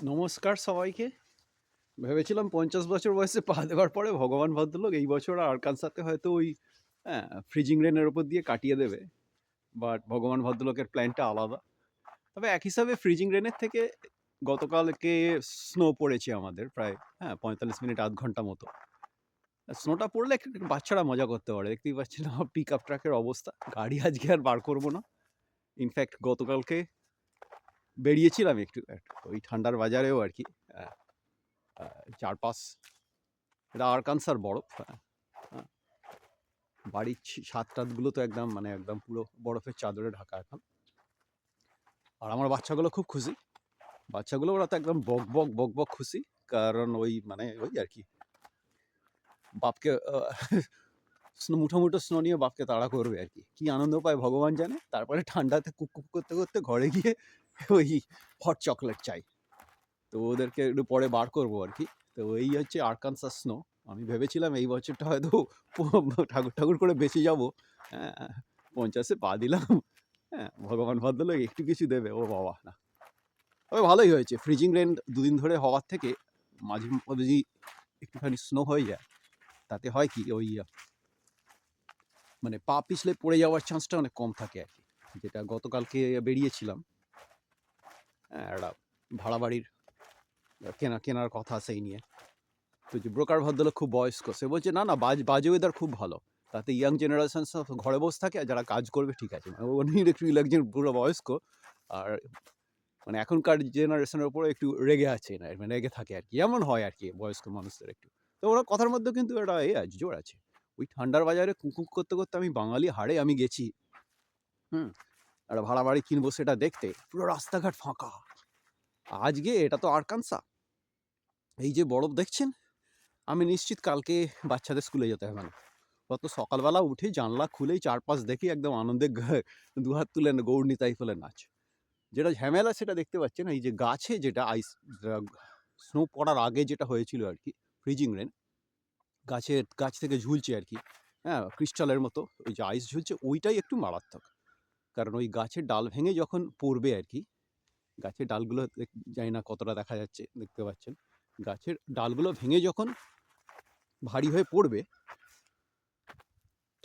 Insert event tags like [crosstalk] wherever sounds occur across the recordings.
নমস্কার সবাইকে। ভেবেছিলাম পঞ্চাশ বছর বয়সে পা দেওয়ার পরে ভগবান ভদ্রলোক এই বছর আরকানসাতে হয়তো ওই হ্যাঁ ফ্রিজিং রেনের ওপর দিয়ে কাটিয়ে দেবে। বাট ভগবান ভদ্রলোকের প্ল্যানটা আলাদা। তবে এক হিসাবে ফ্রিজিং রেনের থেকে গতকালকে স্নো পড়েছে আমাদের প্রায় হ্যাঁ পঁয়তাল্লিশ মিনিট, আধ ঘণ্টা মতো। স্নোটা পড়লে বাচ্চারা মজা করতে পারে। দেখতেই পাচ্ছেন আমার পিক আপ ট্রাকের অবস্থা। গাড়ি আজকে আর বার করব না। ইনফ্যাক্ট গতকালকে বেরিয়েছিলাম একটু ওই ঠান্ডার বাজারেও আর কি চারপাশ এটা আরকানসার বরফ হ্যাঁ, হ্যাঁ। বাড়ির সাত ছাদ টাদগুলো তো একদম মানে একদম পুরো বরফের চাদরে ঢাকা এখন। আর আমার বাচ্চাগুলো খুব খুশি বাচ্চাগুলো ওরা তো একদম বক বক বক বক খুশি কারণ ওই মানে ওই আর কি বাপকে মুঠো মুঠো স্নো নিয়ে বাপকে তাড়া করবে আর কি কি আনন্দ পায় ভগবান জানে তারপরে ঠান্ডাতে কুক কুক করতে করতে ঘরে গিয়ে [laughs] ওই হট চকলেট চাই। তো ওদেরকে একটু পরে বার করব আর কি। তো এই হচ্ছে আরকানসাস স্নো আমি ভেবেছিলাম এই বছরটা হয়তো ঠাকুর ঠাকুর করে বেঁচে যাব। হ্যাঁ পঞ্চাশে পা দিলাম। হ্যাঁ ভগবান ভদ্রলোক একটু কিছু দেবে। ও বাবা, না। তবে ভালোই হয়েছে। ফ্রিজিং রেন দুদিন ধরে হওয়ার থেকে মাঝে যদি একটুখানি স্নো হয়ে যায়। তাতে হয় কি, ওই মানে পা পিছলে পড়ে যাওয়ার চান্সটা অনেক কম থাকে আর কি। যেটা গতকালকে বেরিয়েছিলাম। একটা ভাড়া বাড়ির কেনা, কেনার কথা সেই নিয়ে। তো যে ব্রোকার ভদ্রলোক খুব বয়স্ক, সে বলছে, না না, বাজ, বাজে ওয়েদার খুব ভালো। তাতে ইয়াং জেনারেশন সব ঘরে বসে থাকে আর যারা কাজ করবে, ঠিক আছে। মানে উনি একটু একজন পুরো বয়স্ক আর মানে এখনকার জেনারেশনের উপরে একটু রেগে আছে, না মানে রেগে থাকে আর কি। এমন হয় আর কি বয়স্ক মানুষদের একটু। তো ওরা কথার মধ্যে কিন্তু একটা এ আছে, জোর আছে। ওই ঠান্ডার বাজারে কুকুক করতে করতে আমি বাঙালি হাড়ে আমি গেছি। হুম একটা ভাড়া বাড়ি কিনবো সেটা দেখতে পুরো রাস্তাঘাট ফাঁকা। আজকে এটা তো আরকানসা। এই যে বরফ দেখছেন? আমি নিশ্চিত কালকে বাচ্চাদের স্কুলে যেতে হবে না। কত সকালবেলা উঠে জানলা খুলেই চারপাশ দেখি একদম আনন্দে দুহাত তুলে গৌড় নিতাই ফেলে নাচ। যেটা ঝামেলা সেটা দেখতে পাচ্ছেন, এই যে গাছে যেটা আইস স্নো পড়ার আগে যেটা হয়েছিল আর কি ফ্রিজিং রেন গাছের, গাছ থেকে ঝুলছে আর কি হ্যাঁ ক্রিস্টালের মতো, ওই যে আইস ঝুলছে, ওইটাই একটু মারাত্মক। কারণ ওই গাছের ডাল ভেঙে যখন পড়বে আর কি গাছের ডালগুলো জানি না কতটা দেখা যাচ্ছে দেখতে পাচ্ছেন। গাছের ডালগুলো ভেঙে যখন ভারী হয়ে পড়বে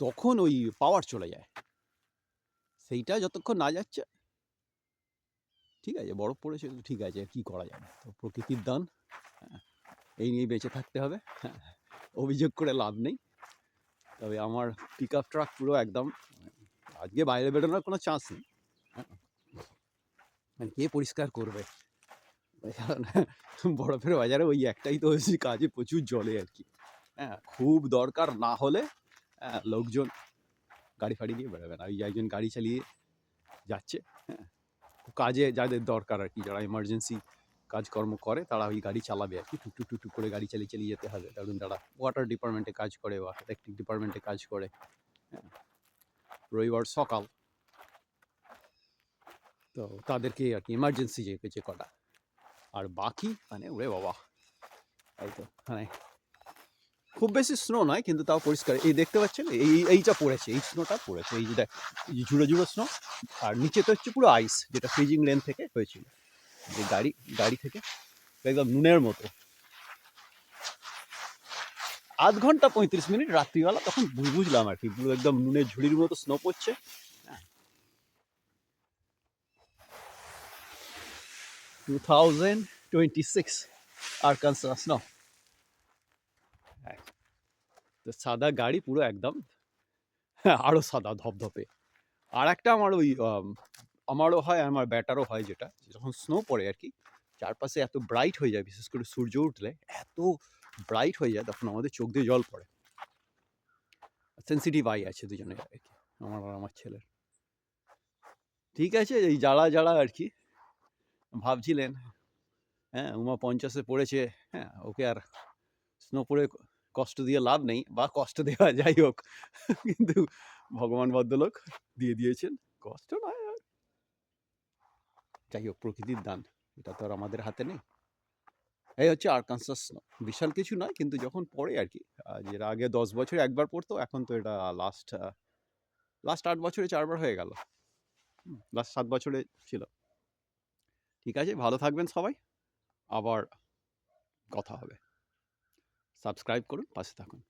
তখন ওই পাওয়ার চলে যায়। সেইটা যতক্ষণ না যাচ্ছে ঠিক আছে বরফ পড়েছে তো ঠিক আছে কি করা যাবে? তো প্রকৃতির দান হ্যাঁ, এই নিয়ে বেঁচে থাকতে হবে হ্যাঁ, অভিযোগ করে লাভ নেই। তবে আমার পিক আপ ট্রাক পুরো একদম আজকে বাইরে বেরোনোর কোনো চান্স নেই। মানে কে পরিষ্কার করবে? বরফের বাজারে ওই একটাই তো হচ্ছে কাজে প্রচুর জলে আর কি। হ্যাঁ খুব দরকার না হলে হ্যাঁ, লোকজন গাড়ি ফাড়ি নিয়ে বেরোবে না। ওই একজন গাড়ি চালিয়ে যাচ্ছে হ্যাঁ। কাজে যাদের দরকার আর কি যারা এমার্জেন্সি কাজকর্ম করে তারা ওই গাড়ি চালাবে আর কি। টুকটুক টুকটুক করে গাড়ি চালিয়ে চালিয়ে যেতে হবে। কারণ যারা ওয়াটার ডিপার্টমেন্টে কাজ করে বা ইলেকট্রিক ডিপার্টমেন্টে কাজ করে হ্যাঁ। রবিবার সকাল। তো তাদেরকে আর কি এমার্জেন্সি যে যে কটা। আর বাকি মানে ওরে বাবা, এই তো মানে খুব বেশি স্নো নয়, কিন্তু তাও পরিষ্কার। এই দেখতে পাচ্ছেন? এই এইটা পড়েছে, এই স্নোটা পড়েছে। এই যে দেখ, এই ঝুড়ো ঝুড়ো স্নো আর নিচে তো হচ্ছে পুরো আইস যেটা ফ্রিজিং লেন থেকে হয়েছিল। যে গাড়ি গাড়ি থেকে, একদম নুনের মতো। আধ ঘণ্টা পঁয়ত্রিশ মিনিট রাত্রিবেলা তখন বুঝলাম আর কি, পুরো একদম নুনের ঝুড়ির মতো স্নো পড়ছে। Two thousand twenty six snow তো সাদা গাড়ি পুরো একদম আরও সাদা ধপধপে। আর একটা আমার ওই আমারও হয়, আমার ব্যাটারও হয় যেটা যখন স্নো পড়ে আর কি, চারপাশে এত ব্রাইট হয়ে যায়, বিশেষ করে সূর্য উঠলে, এত ব্রাইট হয়ে যায়, তখন আমাদের চোখ দিয়ে জল পড়ে। সেন্সিটিভ আই আছে দুজনের আর কি, আমার আর আমার ছেলের। ঠিক আছে, এই যারা যারা আর কি ভাবছিলেন হ্যাঁ উমা পঞ্চাশে পড়েছে হ্যাঁ ওকে আর স্নো পড়ে কষ্ট দিয়ে লাভ নেই, বা কষ্ট দেওয়া যাই হোক, কিন্তু ভগবান ভদ্রলোক দিয়ে দিয়েছেন, কষ্ট নয় আর। যাই হোক, প্রকৃতির দান, এটা তো আর আমাদের হাতে নেই। এই হচ্ছে আরকানসাস স্নো। বিশাল কিছু নয়, কিন্তু যখন পড়ে আর কি যেটা আগে দশ বছরে একবার পড়তো, এখন তো এটা লাস্ট লাস্ট আট বছরে চারবার হয়ে গেল। লাস্ট সাত বছরে ছিল। ঠিক আছে, ভালো থাকবেন সবাই। আবার কথা হবে। সাবস্ক্রাইব করুন, পাশে থাকুন।